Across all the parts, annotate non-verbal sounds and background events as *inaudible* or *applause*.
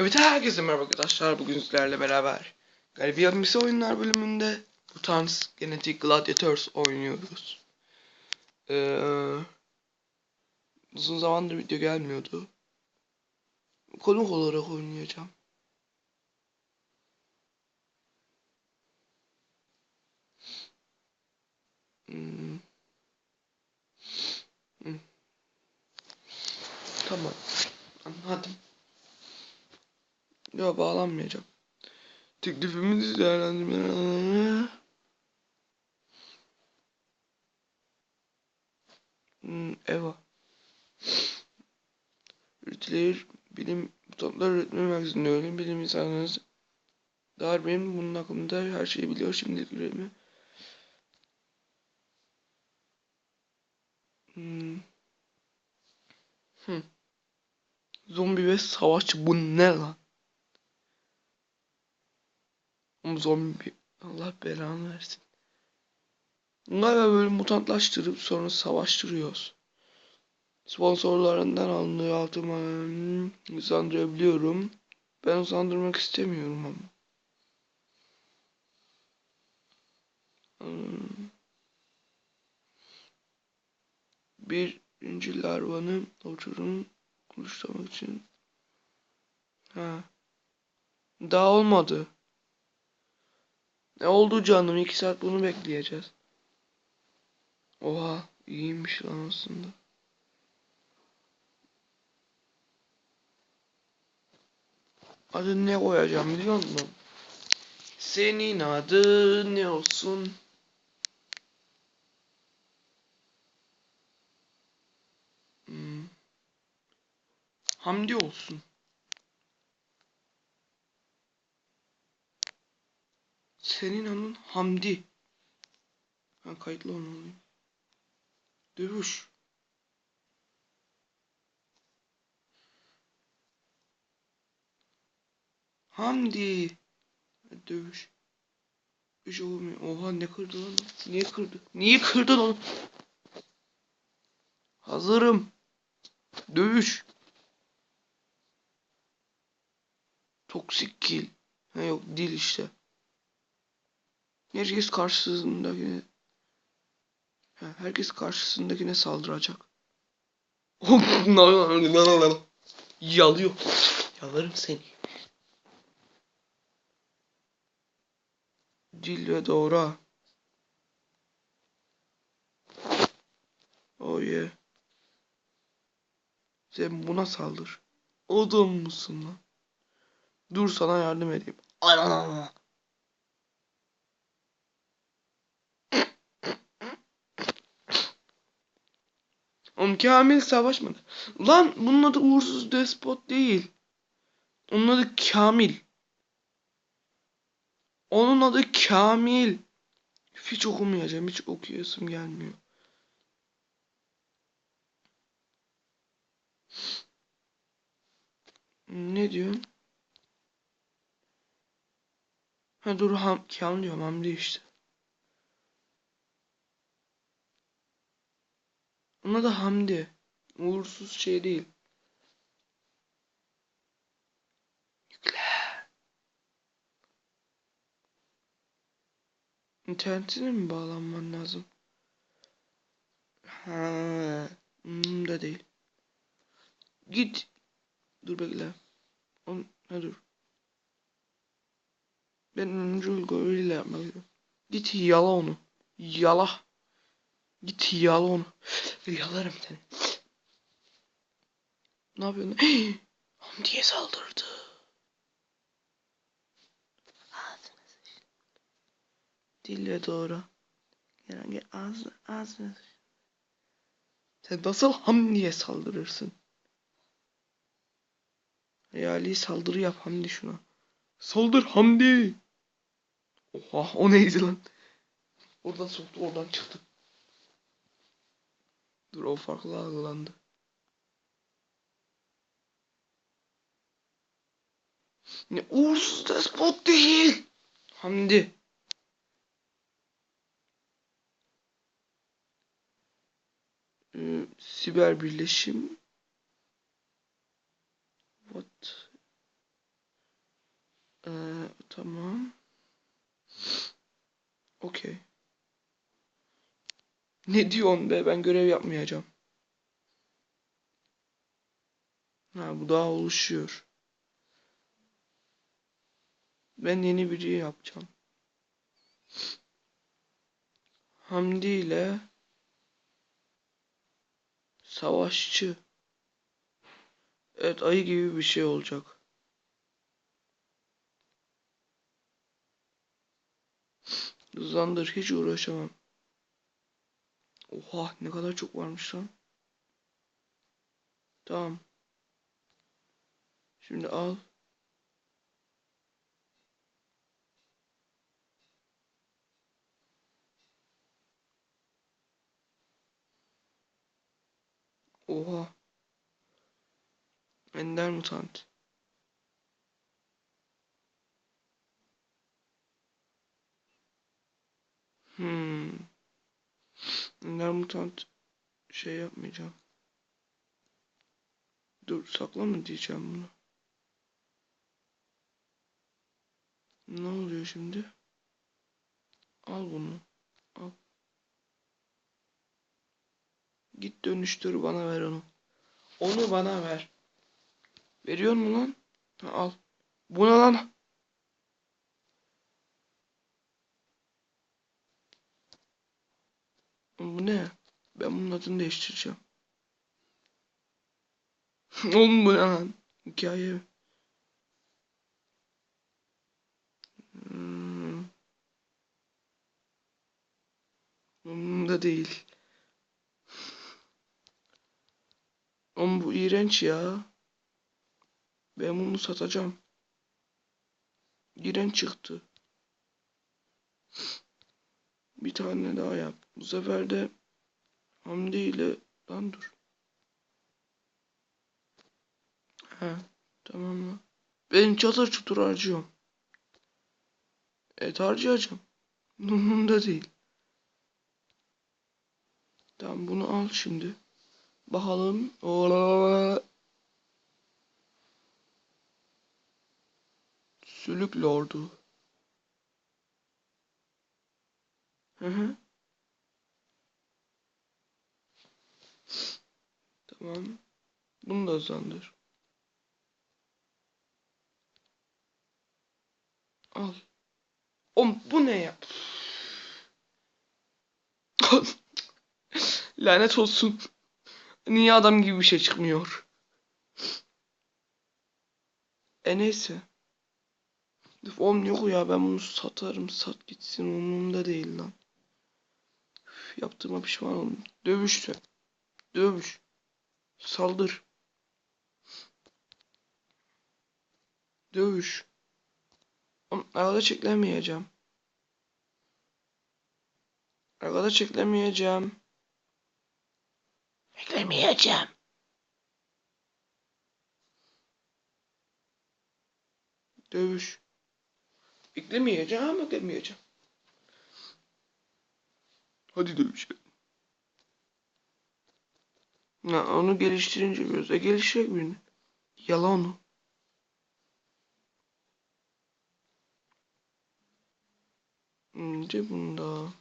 Evet herkese merhaba arkadaşlar. Bugün sizlerle beraber Garibiyamisi oyunlar bölümünde Mutants Genetic Gladiators oynuyoruz. Ee, uzun zamandır video gelmiyordu. Konuk olarak oynayacağım. Hmm. Hmm. Tamam. Anladım. Yok bağlanmayacağım. Teklifimizi değerlendirme. Hmm, Eva. Üretilir bilim mutantlar üretme merkezinde öyle bilim insanlarınız. Darbenim bunun hakkında her şeyi biliyor şimdilik görevimi. Hmm. Hmm. Zombi ve savaşçı bu ne lan? Oğlum zombi Allah belanı versin. Galiba böyle mutantlaştırıp sonra savaştırıyoruz. Sponsorlarından alındığı altıma hızlandırabiliyorum. Ben hızlandırmak istemiyorum ama. Hmm. Birinci larvanı uçurum kuluçlamak için. Ha. Daha olmadı. Ne oldu canım? İki saat bunu bekleyeceğiz. Oha iyiymiş lan aslında. Adı ne koyacağım biliyor musun? Senin adın ne olsun? Hmm. Hamdi olsun. Senin adın Hamdi. Ha kayıtlı onu alayım. Dövüş. Hamdi. Dövüş. Dövüş olmuyor. Oha ne kırdı lan? Niye kırdı? Niye kırdın onu? Hazırım. Dövüş. Toksik kill. Ha yok dil işte. Herkes karşısındakine Ha, herkes karşısındakine saldıracak. Yalıyor. Yalarım seni. Dil ve doğra. Oh yeah. Sen buna saldır. Adam mısın lan? Dur sana yardım edeyim. Anana. Oğlum Kamil savaşmadı. Lan bunun adı uğursuz despot değil. Onun adı Kamil. Onun adı Kamil. Hiç okumayacağım. Hiç okuyasım gelmiyor. Ne diyorsun? Ha dur ham, Kamil diyorum Hamdi işte. Ona da Hamdi. Uğursuz şey değil. Yükle. İnternetine mi bağlanman lazım? Ha, hmm, da değil. Git. Dur bekle. On, ha dur. Ben öncül gorilla yapmak istiyorum. Git yala onu. Yala. Git yala onu. Yalarım seni. Ne yapıyorsun? *gasps* Hamdi'ye saldırdı. Ağzına sıç. Dille doğru. Gel gel ağzına, ağzına sıç. Sen nasıl Hamdi'ye saldırırsın? Hayali saldırı yap Hamdi şuna. Saldır Hamdi. Oha o neydi lan? Oradan soktu oradan çıktı. Dur o farklı algılandı. Ne uğursuz despot değil. Hamdi. Ee, siber birleşim. What? Ee, tamam. Okey. Ne diyorsun be? Ben görev yapmayacağım. Ha bu daha oluşuyor. Ben yeni biri yapacağım. Hamdi ile savaşçı. Evet ayı gibi bir şey olacak. Hızlandır hiç uğraşamam. Oha ne kadar çok varmış lan. Tamam. Şimdi al. Oha. Ender mutant. Hmm. Ender mutant şey yapmayacağım. Dur saklama diyeceğim bunu. Ne oluyor şimdi? Al bunu. Al. Git dönüştür bana ver onu. Onu bana ver. Veriyor mu lan? Ha, al. Bu ne lan? Bu ne? Ben bunun adını değiştireceğim. *laughs* Oğlum bu ne lan? Hikaye. Hmm. Umurumda değil. Oğlum bu iğrenç ya. Ben bunu satacağım. İğrenç çıktı. Bir tane daha yap. Bu sefer de Hamdi ile lan dur. He tamam mı? Ben çatır çutur harcıyorum. Evet harcayacağım. *laughs* Umurumda değil. Tamam bunu al şimdi. Bakalım. Ola. Sülük lordu. Hı hı. Tamam. Bunu da hızlandır. Al. Oğlum bu ne ya? *laughs* Lanet olsun. Niye adam gibi bir şey çıkmıyor? E neyse. Oğlum yok ya ben bunu satarım sat gitsin umurumda değil lan. Üf, yaptığıma pişman oldum. Dövüşse. Dövüş. Saldır. Dövüş. Arada çeklemeyeceğim. Arada çeklemeyeceğim. Beklemeyeceğim. Dövüş. Beklemeyeceğim ama beklemeyeceğim. Hadi dövüşelim. Ya onu geliştirince göz. E gelişecek birini. Yala onu. İnce bunda.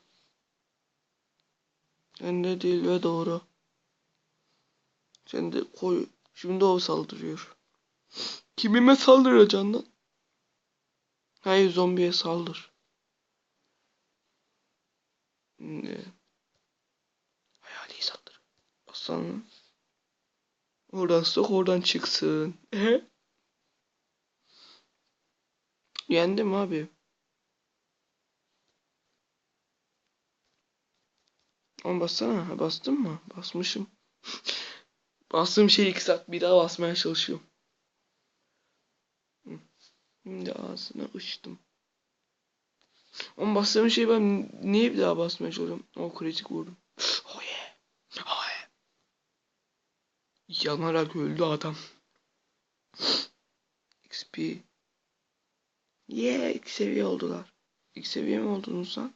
Sen de değil ve doğru. Sen de koy. Şimdi o saldırıyor. Kimime saldıracaksın lan? Hayır zombiye saldır. Ne? Hayali saldır. Aslan. Oradan sok oradan çıksın. Yendim abi. Ama bassana. Ha, bastın mı? Basmışım. *laughs* Bastığım şeyi iki saat bir daha basmaya çalışıyorum. Şimdi ağzına ıçtım. Ama bastığım şeyi ben niye bir daha basmaya çalışıyorum? O kritik vurdum. Oh yeah. Oh yeah. Yanarak öldü adam. XP. Yeah, ilk seviye oldular. İlk seviye mi oldunuz lan?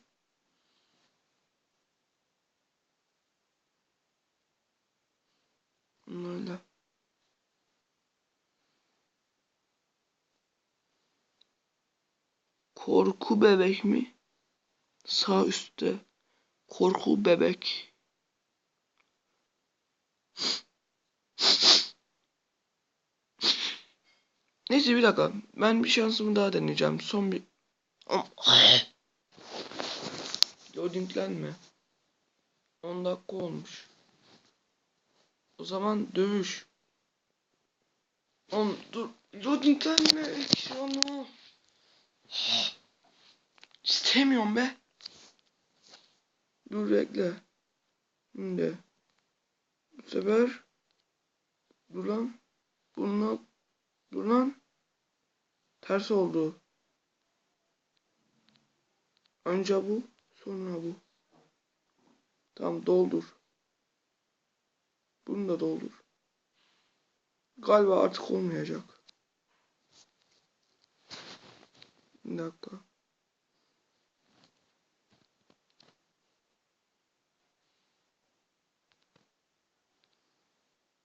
Öyle. Korku bebek mi? Sağ üstte. Korku bebek. Neyse bir dakika. Ben bir şansımı daha deneyeceğim. Son bir... Loadinglenme. 10 dakika olmuş. O zaman dövüş. Oğlum dur. Loadinglenme ekrana. İstemiyorum be. Dur bekle. Şimdi. Bu sefer. Dur lan. Bununla. Dur lan. Ters oldu. Önce bu. Sonra bu. Tamam doldur. Bunu da doldur. Galiba artık olmayacak. Bir dakika.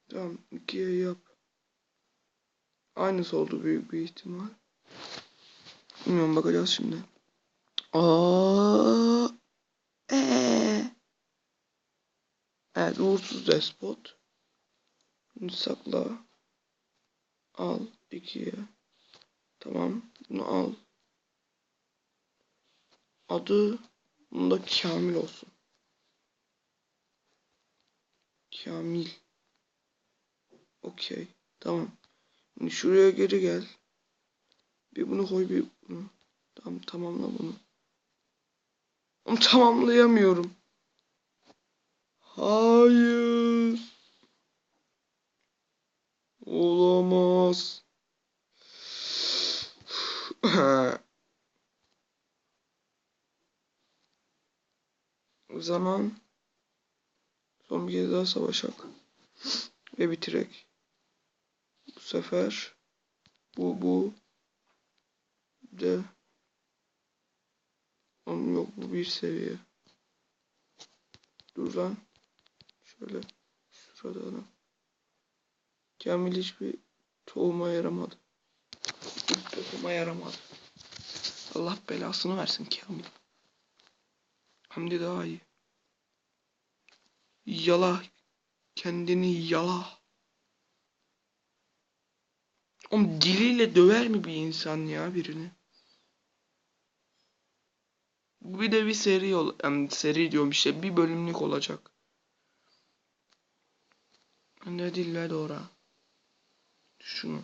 Tamam ikiye yap. Aynısı oldu büyük bir ihtimal. Bilmiyorum bakacağız şimdi. Aa, ee. Evet uğursuz despot. Şimdi sakla. Al ikiye. Tamam bunu al. Adı bunda Kamil olsun. Kamil. Okey. Tamam. Şimdi şuraya geri gel. Bir bunu koy bir bunu. Tamam tamamla bunu. Onu tamamlayamıyorum. Hayır. Olamaz. *sighs* o zaman son bir kez daha savaşak. Ve bitirek. Sefer bu bu de Oğlum yok bu bir seviye. Dur lan. Şöyle şurada da. Kamil hiçbir tohuma yaramadı. Bir tohuma yaramadı. Allah belasını versin Kamil. Hamdi daha iyi. Yala. Kendini yala. Oğlum diliyle döver mi bir insan ya birini? Bir de bir seri ol yani seri diyorum işte bir bölümlük olacak. Ne dille doğru. Şunu.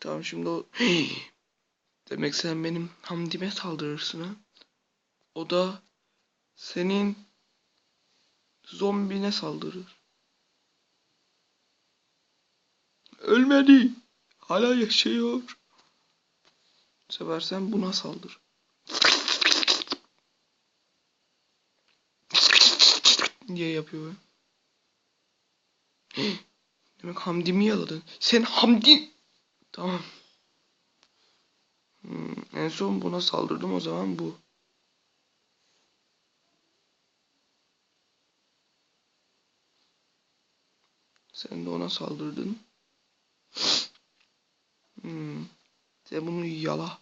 Tamam şimdi o *gasps* Demek sen benim Hamdi'me saldırırsın ha. O da senin zombine saldırır. Ölmedi. Hala yaşıyor. Bu sefer sen buna saldır. diye yapıyor. Demek Hamdi'mi yaladın. Sen Hamdi... Tamam. Hmm, en son buna saldırdım o zaman bu. Sen de ona saldırdın. Hmm. Sen bunu yala.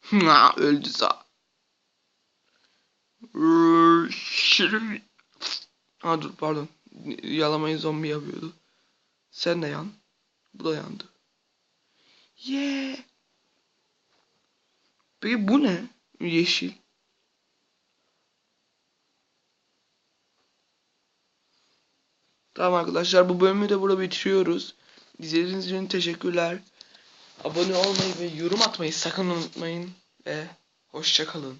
Ha, öldü sağ. Ha dur pardon. Yalamayı zombi yapıyordu. Sen de yan. Bu da yandı. Yeah. Peki bu ne? Yeşil. Tamam arkadaşlar bu bölümü de burada bitiriyoruz. İzlediğiniz için teşekkürler. Abone olmayı ve yorum atmayı sakın unutmayın. Ve hoşçakalın.